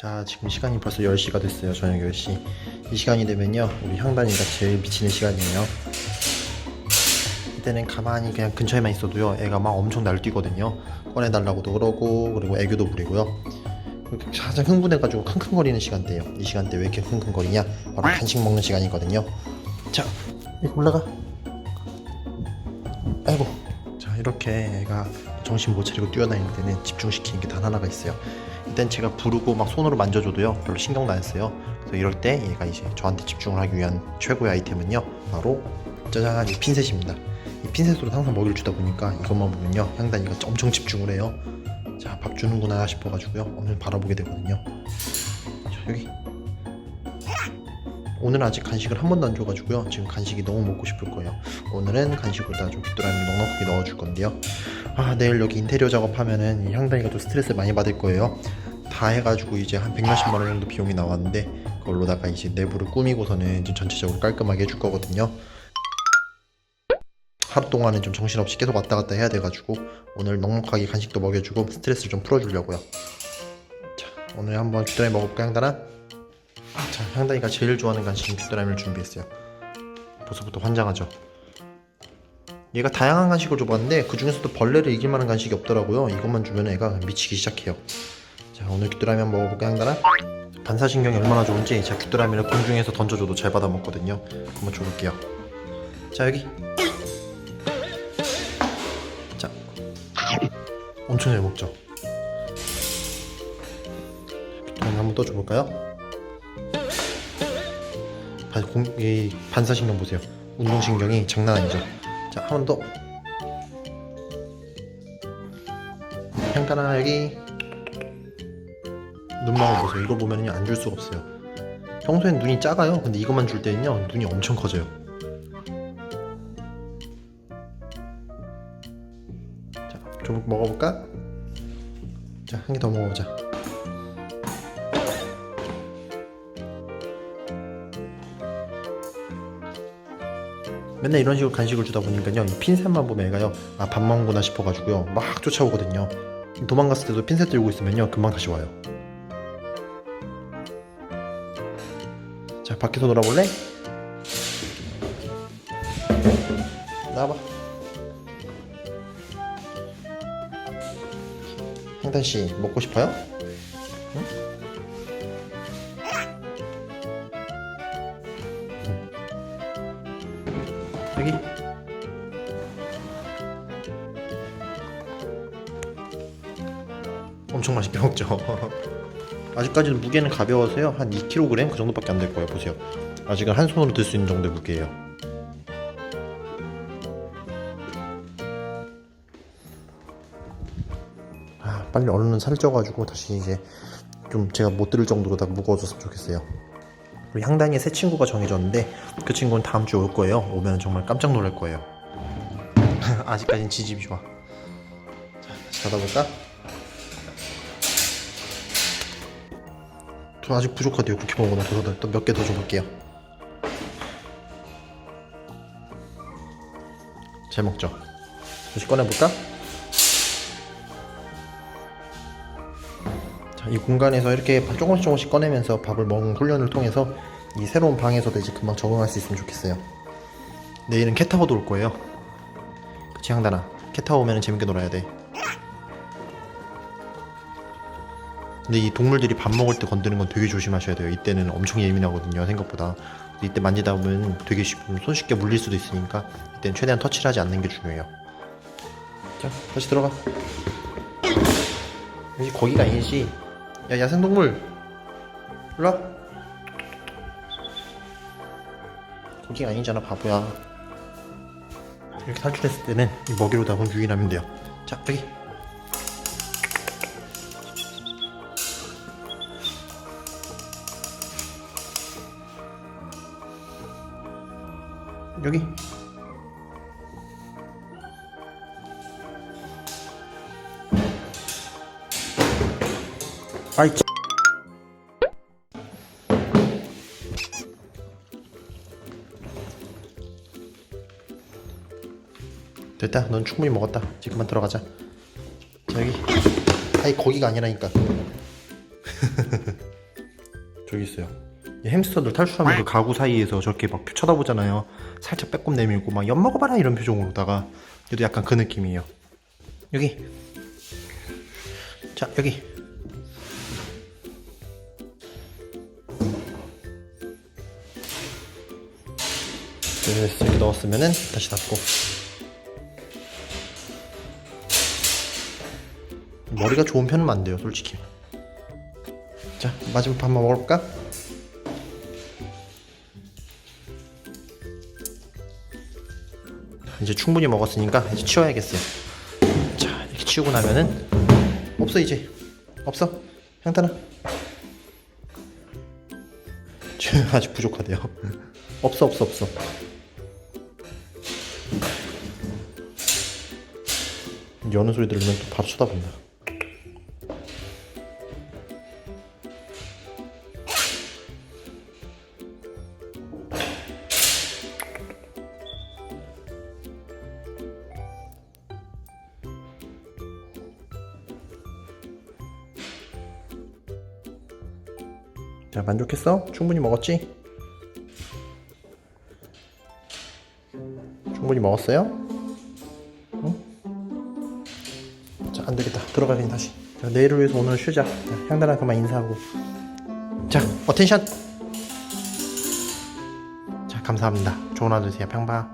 자 지금 시간이 벌써 10시가 됐어요 저녁 10시. 이 시간이 되면요 우리 향단이가 제일 미치는 시간이에요. 이때는 가만히 그냥 근처에만 있어도요 애가 막 엄청 날뛰거든요. 꺼내달라고도 그러고 그리고 애교도 부리고요. 가장 흥분해가지고 킁킁거리는 시간대예요. 이 시간대 왜 이렇게 킁킁거리냐? 바로 간식 먹는 시간이거든요. 자 이거 올라가. 아이고. 자 이렇게 애가 정신 못 차리고 뛰어다닐 때는 집중시키는 게 단 하나가 있어요 일단 제가 부르고 막 손으로 만져줘도요 별로 신경도 안 써요. 그래서 이럴 때 얘가 이제 저한테 집중을 하기 위한 최고의 아이템은요 바로 짜잔 이 핀셋입니다. 이 핀셋으로 항상 먹이를 주다 보니까 이것만 보면요 향단이가 엄청 집중을 해요. 자 밥 주는구나 싶어가지고요 오늘 바라보게 되거든요. 자 여기 오늘 아직 간식을 한 번도 안 줘가지고요. 지금 간식이 너무 먹고 싶을 거예요. 오늘은 간식보다 좀 귀뚜라미 넉넉하게 넣어줄 건데요. 아 내일 여기 인테리어 작업하면은 이 향단이가 또 스트레스 많이 받을 거예요. 다 해가지고 이제 한 백몇십만 원 정도 비용이 나왔는데 그걸로다가 이제 내부를 꾸미고서는 이제 전체적으로 깔끔하게 해줄 거거든요. 하루 동안은 좀 정신없이 계속 왔다 갔다 해야 돼가지고 오늘 넉넉하게 간식도 먹여주고 스트레스를 좀 풀어주려고요. 자 오늘 한번 귀뚜라미 먹어볼까 향단아? 자 향단이가 제일 좋아하는 간식인 귀뚜라미를 준비했어요. 벌써부터 환장하죠. 얘가 다양한 간식을 줘봤는데 그 중에서도 벌레를 이길 만한 간식이 없더라고요. 이것만 주면 애가 미치기 시작해요. 자 오늘 귀뚜라미 한번 먹어볼까 향단아? 반사신경이 얼마나 좋은지 제가 귀뚜라미를 공중에서 던져줘도 잘 받아 먹거든요. 한번 줘볼게요. 자 여기. 자 엄청 잘 먹죠? 귀뚜라미 한번 또 줘볼까요? 반, 공, 이 반사신경 보세요. 운동신경이 장난 아니죠. 자 한 번 더. 향단아 여기. 눈망울 보세요. 이거 보면은 안줄 수가 없어요. 평소엔 눈이 작아요. 근데 이것만 줄 때는요 눈이 엄청 커져요. 자 좀 먹어볼까? 자 한 개 더 먹어보자 맨날 이런 식으로 간식을 주다 보니까요 이 핀셋만 보면 애가요 아 밥 먹는구나 싶어가지고요 막 쫓아오거든요 도망갔을 때도 핀셋 들고 있으면요 금방 다시 와요 자 밖에서 놀아볼래? 나와봐 향단씨 먹고 싶어요? 엄청 맛있게 먹죠. 아직까지는 무게는 가벼워서요. 한 2kg 그 정도밖에 안 될 거예요. 보세요. 아직은 한 손으로 들 수 있는 정도의 무게예요. 아 빨리 얼른 살을 쪄가지고 다시 이제 좀 제가 못 들을 정도로 다 무거워졌으면 좋겠어요 우리 향단이의 새 친구가 정해졌는데 그 친구는 다음 주에 올 거예요 오면 정말 깜짝 놀랄 거예요 아직까진 지집이 좋아 자 다시 닫아볼까? 저 아직 부족하대요 그렇게 먹어도 또몇 개 더 줘볼게요 잘 먹죠? 다시 꺼내볼까? 이 공간에서 이렇게 조금씩 조금씩 꺼내면서 밥을 먹는 훈련을 통해서 이 새로운 방에서도 이제 금방 적응할 수 있으면 좋겠어요 내일은 캣 타워도 올 거예요 그치 향단아 캣 타워 오면 재밌게 놀아야 돼 근데 이 동물들이 밥 먹을 때 건드는 건 되게 조심하셔야 돼요. 이때는 엄청 예민하거든요, 생각보다. 이때 만지다 보면 되게 쉽, 손쉽게 물릴 수도 있으니까 이때는 최대한 터치를 하지 않는 게 중요해요. 자, 다시 들어가. 거기가 아니지. 야, 야생동물! 일로 와. 거기가 아니잖아, 바보야. 이렇게 탈출했을 때는 이 먹이로다가 유인하면 돼요. 자, 여기. 여기 아이 찌- 됐다 넌 충분히 먹었다 그만 들어가자 자 여기 아이 거기가 아니라니까 저기 있어요. 이 햄스터들 탈출하면 그 가구 사이에서 저렇게 막 쳐다보잖아요. 살짝 빼꼼 내밀고 막 엿 먹어봐라 이런 표정으로다가 얘도 약간 그 느낌이에요. 여기. 자 여기. 됐어 이렇게 넣었으면은 다시 닫고. 머리가 좋은 편은 안 돼요 솔직히. 자 마지막 밥 한번 먹어볼까? 이제 충분히 먹었으니까 이제 치워야겠어요. 자 이렇게 치우고 나면은 없어 이제 없어 지금 아직 부족하대요. 없어 없어 없어. 여는 소리 들으면 또 바로 쳐다본다. 자 만족했어? 충분히 먹었지? 충분히 먹었어요? 응? 자 안 되겠다. 들어가긴 다시. 자, 내일을 위해서 오늘 쉬자. 자, 향단아 그만 인사하고. 자 어텐션! 자 감사합니다. 좋은 하루 되세요. 평바